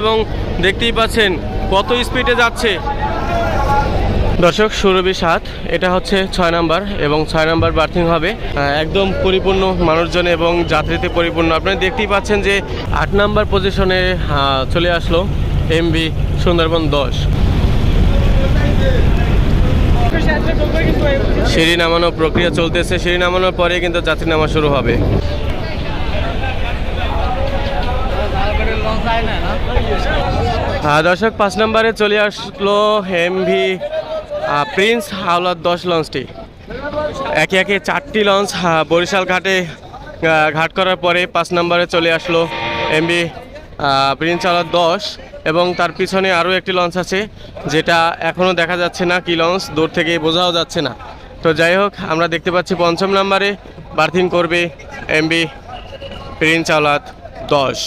এবং দেখতেই পাচ্ছেন কত স্পিডে যাচ্ছে। দর্শক, সুরভি সাত, এটা হচ্ছে ছয় নাম্বার এবং ছয় নাম্বার বার্থিং হবে। একদম পরিপূর্ণ মানুষজন এবং যাত্রীতে পরিপূর্ণ। আপনারা দেখতেই পাচ্ছেন যে আট নাম্বার পজিশনে চলে আসলো এমবি সুন্দরবন দশ। সিঁড়ি নামানোর প্রক্রিয়া চলতেছে। সিঁড়ি নামানোর পরে কিন্তু যাত্রী নামা শুরু হবে। দর্শক, পাঁচ নম্বরে চলে আসলো এমভি প্রিন্স হাওলার দশ লঞ্চটি। একে একে চারটি লঞ্চ বরিশাল ঘাটে ঘাট করার পরে পাঁচ নম্বরে চলে আসলো এমভি প্রিন্স হাওলার দশ এবং তার পিছনে আরও একটি লঞ্চ আছে, যেটা এখনও দেখা যাচ্ছে না কি লঞ্চ, দূর থেকে বোঝাও যাচ্ছে না। তো যাই হোক, আমরা দেখতে পাচ্ছি পঞ্চম নম্বরে বার্থিং করবে এমবি প্রিন্স আওলাদ দশ।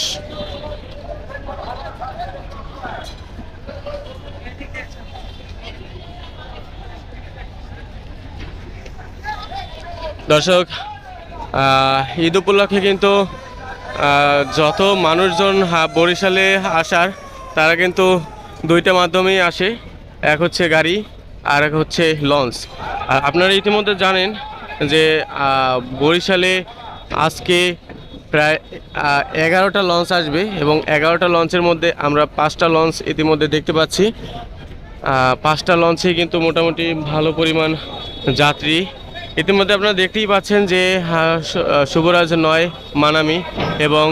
দর্শক ঈদ উপলক্ষে কিন্তু যত মানুষজন বরিশালে আসার, তারা কিন্তু দুইটা মাধ্যমেই আসে। এক হচ্ছে গাড়ি, আর এক হচ্ছে লঞ্চ। আর আপনারা ইতিমধ্যে জানেন যে বরিশালে আজকে প্রায় এগারোটা লঞ্চ আসবে এবং এগারোটা লঞ্চের মধ্যে আমরা পাঁচটা লঞ্চ ইতিমধ্যে দেখতে পাচ্ছি। পাঁচটা লঞ্চে কিন্তু মোটামুটি ভালো পরিমাণ যাত্রী ইতিমধ্যে আপনারা দেখতেই পাচ্ছেন যে শুভরাজ নয়, মানামি এবং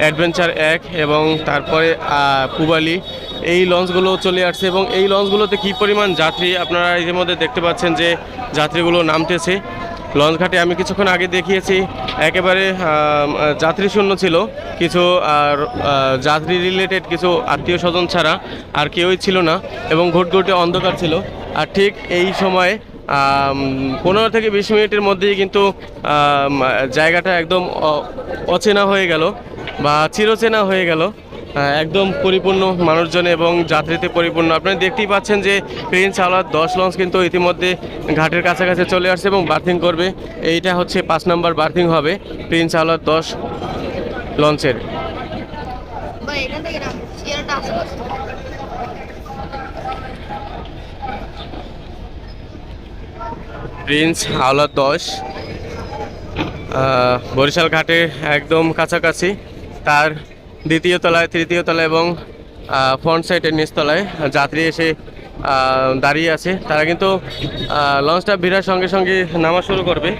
অ্যাডভেঞ্চার এক এবং তারপরে পুবালি, এই লঞ্চগুলো চলে আসছে এবং এই লঞ্চগুলোতে কী পরিমাণ যাত্রী আপনারা ইতিমধ্যে দেখতে পাচ্ছেন যে, যাত্রীগুলো নামতেছে। লঞ্চ ঘাটে আমি কিছুক্ষণ আগে দেখিয়েছি, একেবারে যাত্রী শূন্য ছিল, কিছু, আর যাত্রী রিলেটেড কিছু আত্মীয় স্বজন ছাড়া আর কেউই ছিল না এবং ঘুটঘুটে অন্ধকার ছিল। আর ঠিক এই সময় পনেরো থেকে বিশ মিনিটের মধ্যেই কিন্তু জায়গাটা একদম অচেনা হয়ে গেল বা চিরচেনা হয়ে গেল। একদম পরিপূর্ণ মানুষজনে এবং যাত্রীতে পরিপূর্ণ। আপনারা দেখতেই পাচ্ছেন যে প্রিন্স আওলাদ দশ লঞ্চ কিন্তু ইতিমধ্যে ঘাটের কাছাকাছি চলে আসছে এবং বার্থিং করবে। এইটা হচ্ছে পাঁচ নম্বর বার্থিং হবে প্রিন্স আওলাদ দশ লঞ্চের ভাই এখান থেকে নাম চেয়ারটা আসে প্রিন্স আওলাদ দশ। বরিশাল ঘাটে একদম কাছাকাছি। তার দ্বিতীয় তলায়, তৃতীয় তলায় এবং ফ্রন্ট সাইডের নিচতলায় যাত্রী এসে দাঁড়িয়ে আছে। তারা কিন্তু লঞ্চটা ভিড়ার সঙ্গে সঙ্গে নামা শুরু করবে।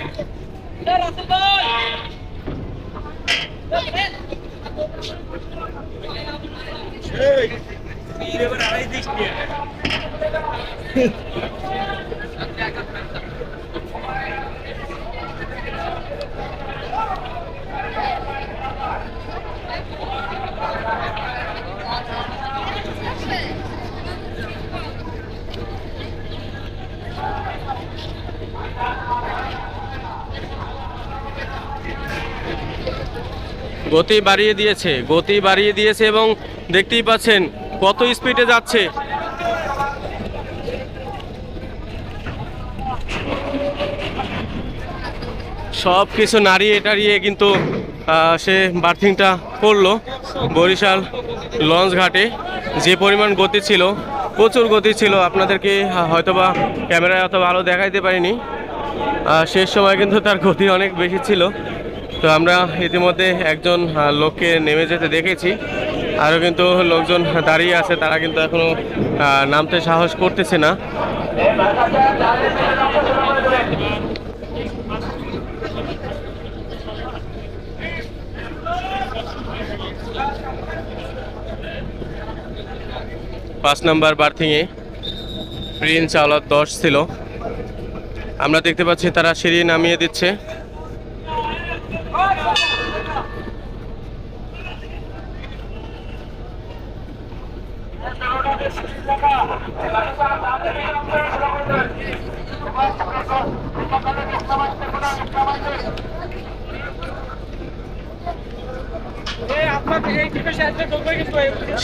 গতি বাড়িয়ে দিয়েছে, গতি বাড়িয়ে দিয়েছে এবং দেখতেই পাচ্ছেন কত স্পিডে যাচ্ছে। সব কিছু নাড়িয়ে টাড়িয়ে কিন্তু সে বার্থিংটা করল বরিশাল লঞ্চ ঘাটে। যে পরিমাণ গতি ছিল, প্রচুর গতি ছিল, আপনাদেরকে হয়তোবা ক্যামেরায় অত ভালো দেখাইতে পারিনি। শেষ সময় কিন্তু তার গতি অনেক বেশি ছিল। তো আমরা ইতিমধ্যে একজন লোককে নেমে যেতে দেখেছি। আরও কিন্তু লোকজন দাঁড়িয়ে আছে, তারা কিন্তু এখনও নামতে সাহস করতেছে না। পাঁচ নাম্বার বার্থিংয়ে প্রিন্স আওলাদ দশ ছিল। আমরা দেখতে পাচ্ছি তারা সিঁড়ি নামিয়ে দিচ্ছে।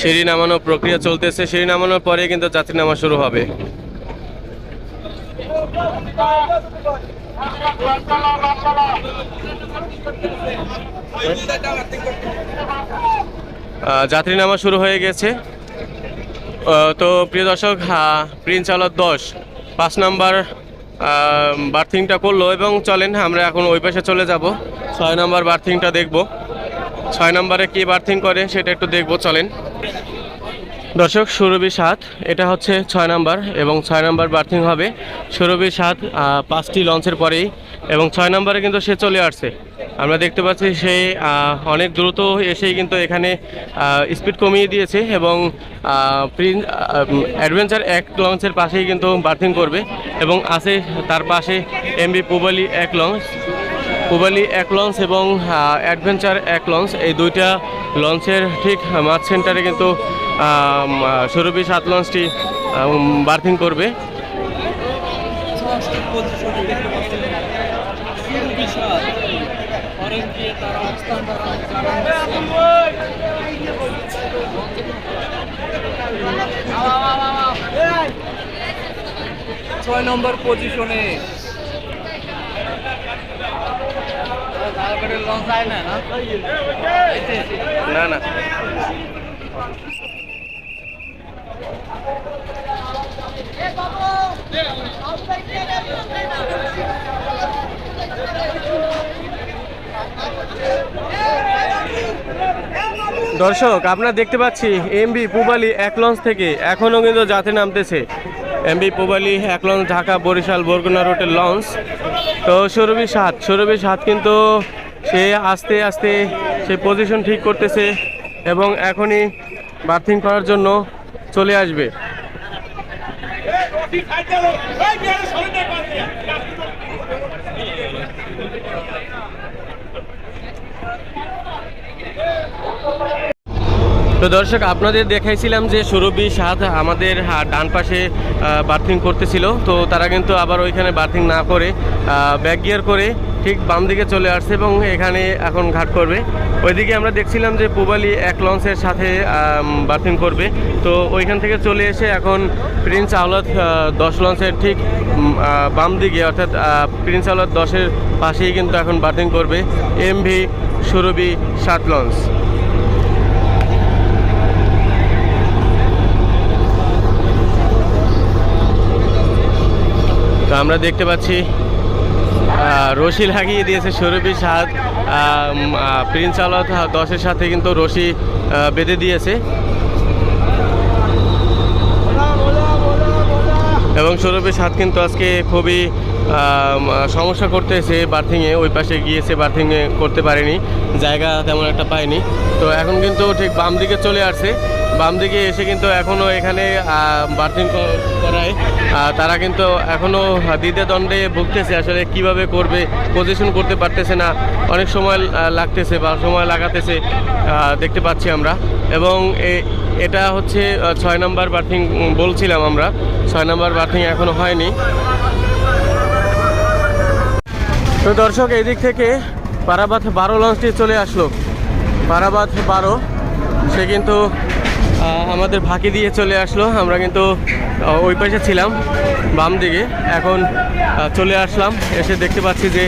সিঁড়ি নামানোর প্রক্রিয়া চলতেছে। সিঁড়ি নামানোর পরে কিন্তু যাত্রী নামা শুরু হবে। যাত্রী নামা শুরু হয়ে গেছে। তো প্রিয় দর্শক প্রিন্স আলোর দশ, পাঁচ নাম্বার বার্থিংটা করল এবং চলেন আমরা এখন ওই পাশে চলে যাব। ছয় নাম্বার বার্থিংটা দেখব। ছয় নম্বরে কি বার্থিং করে সেটা একটু দেখব, চলেন। দর্শক, সুরভি সাত, এটা হচ্ছে ছয় নাম্বার এবং ছয় নাম্বার বার্থিং হবে। সুরভি সাত পাঁচটি লঞ্চের পরেই এবং ছয় নম্বরে কিন্তু সে চলে আসছে। আমরা দেখতে পাচ্ছি সে অনেক দ্রুত এসেই কিন্তু এখানে স্পিড কমিয়ে দিয়েছে এবং প্রিন্স অ্যাডভেঞ্চার এক লঞ্চের পাশেই কিন্তু বার্থিং করবে এবং আছে তার পাশে এমবি পুবালি এক লঞ্চ পুবালি এক লঞ্চ এবং অ্যাডভেঞ্চার এক লঞ্চ। এই দুইটা লঞ্চের ঠিক মাঝ সেন্টারে কিন্তু সুরভি সাত লঞ্চটি বার্থিং করবে। ছয় নম্বর পজিশনে লঞ্চ যায় না না? না না। দর্শক আপনারা দেখতে পাচ্ছি এমবি পুবালি এক লঞ্চ থেকে এখনও কিন্তু যাতে নামতেছে। এমবি পুবালি এক লঞ্চ ঢাকা বরিশাল বরগুনা রোডের লঞ্চ। তো সৌরভী সাত সৌরভী সাত কিন্তু সে আস্তে আস্তে সে পজিশন ঠিক করতেছে এবং এখনই বার্থিং করার জন্য চলে আসবে। তো দর্শক, আপনাদের দেখাইছিলাম যে সুরভি সাদ আমাদের ডান পাশে বার্থিং করতেছিল। তো তারা কিন্তু আবার ওইখানে বার্থিং না করে ব্যাক গিয়ার করে ঠিক বাম দিকে চলে আসছে এবং এখানে এখন ঘাট করবে। ওইদিকে আমরা দেখছিলাম যে পুবালি এক লঞ্চের সাথে বার্থিং করবে। তো ওইখান থেকে চলে এসে এখন প্রিন্স আওলাদ দশ লঞ্চের ঠিক বাম দিকে, অর্থাৎ প্রিন্স আওলাদ দশের পাশেই কিন্তু এখন বার্থিং করবে এম ভি সুরভি সাত লঞ্চ। তো আমরা দেখতে পাচ্ছি রশি লাগিয়ে দিয়েছে সৌরভী সাদ। প্রিন্স আলত দশের সাথে কিন্তু রশি বেঁধে দিয়েছে। এবং সৌরভী সাদ কিন্তু আজকে খুবই সমস্যা করতেছে বার্থিংয়ে, ওই পাশে গিয়েছে, বার্থিংয়ে করতে পারেনি। জায়গা তেমন একটা পায়নি। তো এখন কিন্তু ঠিক বাম দিকে চলে আসছে। বাম দিকে এসে কিন্তু এখনও এখানে বার্থিং করায়। তারা কিন্তু এখনও দ্বিতীয় দণ্ডে ভুগতেছে আসলে কীভাবে করবে পজিশন করতে পারতেছে না। অনেক সময় লাগতেছে বা সময় লাগাতেছে দেখতে পাচ্ছি আমরা। এবং এটা হচ্ছে ছয় নম্বর বার্থিং বলছিলাম আমরা। ছয় নম্বর বার্থিং এখনও হয়নি। তো দর্শক এই দিক থেকে পারাবাদ বারো লঞ্চটি চলে আসলো। পারাবাদ বারো, সে কিন্তু আমাদের ফাঁকি দিয়ে চলে আসলো। আমরা কিন্তু ওই পাশে ছিলাম, বাম দিকে। এখন চলে আসলাম। এসে দেখতে পাচ্ছি যে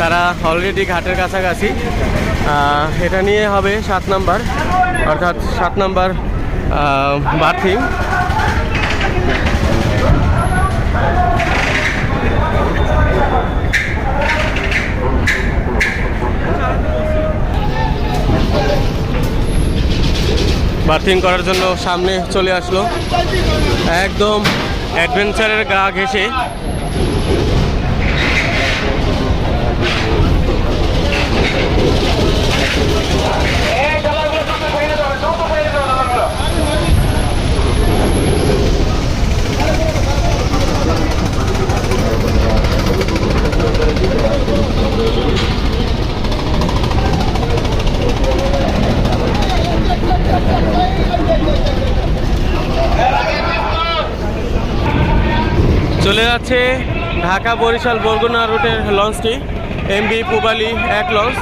তারা অলরেডি ঘাটের কাছাকাছি। এটা নিয়ে হবে সাত নাম্বার, অর্থাৎ সাত নাম্বার বার্থিং বার্থিং করার জন্য সামনে চলে আসলো। একদম অ্যাডভেঞ্চারের গা ঘেসে চলে যাচ্ছে ঢাকা বরিশাল বরগুনা রুটের লঞ্চটি, এমবি পুবালি এক লঞ্চ।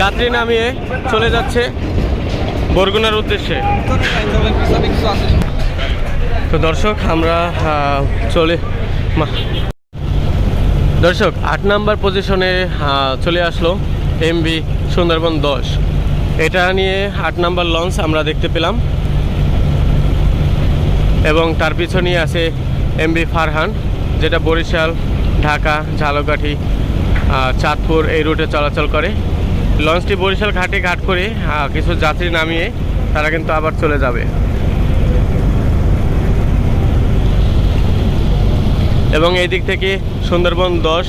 যাত্রী নামিয়ে চলে যাচ্ছে বরগুনার উদ্দেশ্যে। তো দর্শক, আমরা চলে দর্শক, আট নাম্বার পজিশনে চলে আসলো এমবি সুন্দরবন দশ। এটা নিয়ে আট নাম্বার লঞ্চ আমরা দেখতে পেলাম। এবং তার পিছনেই আছে এমবি ফারহান। যেটা বরিশাল, ঢাকা, ঝালকাঠি চাঁদপুর এই রুটে চলাচল করে। লঞ্চটি বরিশাল ঘাটে ঘাট করে কিছু যাত্রী নামিয়ে তারা কিন্তু আবার চলে যাবে। এবং এই দিক থেকে সুন্দরবন দশ।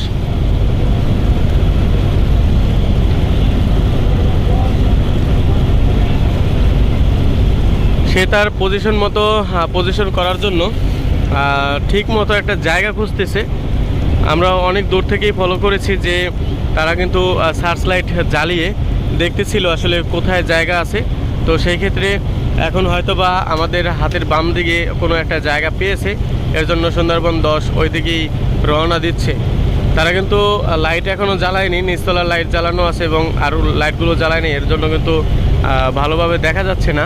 সে তার পজিশন মতো পজিশন করার জন্য ঠিক মতো একটা জায়গা খুঁজতেছে। আমরা অনেক দূর থেকেই ফলো করেছি যে তারা কিন্তু সার্চ লাইট জ্বালিয়ে দেখতেছিল আসলে কোথায় জায়গা আছে। তো সেই ক্ষেত্রে এখন হয়তো বা আমাদের হাতের বাম দিকে কোনো একটা জায়গা পেয়েছে। এর জন্য সুন্দরবন দশ ওই দিকেই রওনা দিচ্ছে। তারা কিন্তু লাইট এখনও জ্বালায়নি, নিচতলার লাইট জ্বালানো আছে এবং আরও লাইটগুলো জ্বালায়নি। এর জন্য কিন্তু ভালোভাবে দেখা যাচ্ছে না।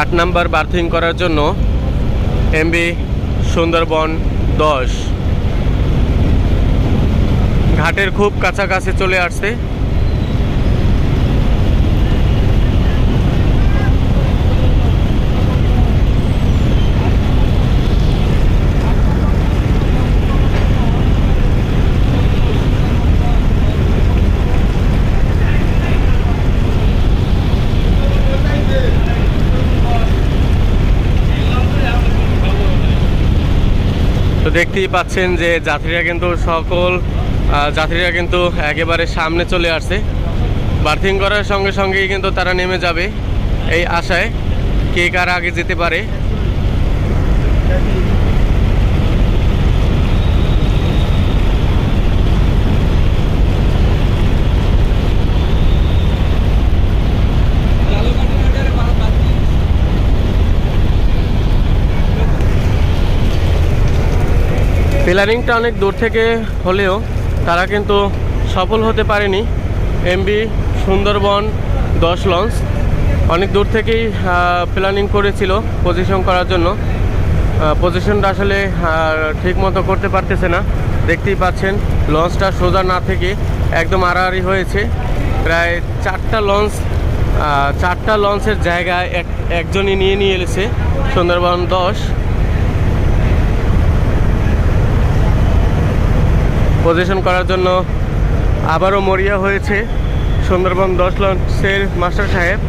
আট নাম্বার বার্থিং করার জন্য এমবি সুন্দরবন দশ। ঘাটের খুব কাছাকাছি চলে আসছে। তো দেখতেই পাচ্ছেন যে যাত্রীরা কিন্তু সকল যাত্রীরা কিন্তু একেবারে সামনে চলে আসছে। বার্থিং করার সঙ্গে সঙ্গেই কিন্তু তারা নেমে যাবে এই আশায় কে কার আগে যেতে পারে। প্ল্যানিংটা অনেক দূর থেকে হলেও তারা কিন্তু সফল হতে পারেনি। এমবি, সুন্দরবন, দশ লঞ্চ অনেক দূর থেকেই প্ল্যানিং করেছিল পজিশন করার জন্য। পজিশনটা আসলে ঠিক মতো করতে পারতেছে না। দেখতেই পাচ্ছেন, লঞ্চটা সোজা না থেকে একদম আড়াআড়ি হয়েছে। প্রায় চারটা লঞ্চ চারটা লঞ্চের জায়গায় এক, একজনই নিয়ে নিয়ে এসেছে, সুন্দরবন দশ। পজিশন করার জন্য আবারও মরিয়া হয়েছে সুন্দরবন দশ লঞ্চের মাস্টার সাহেব।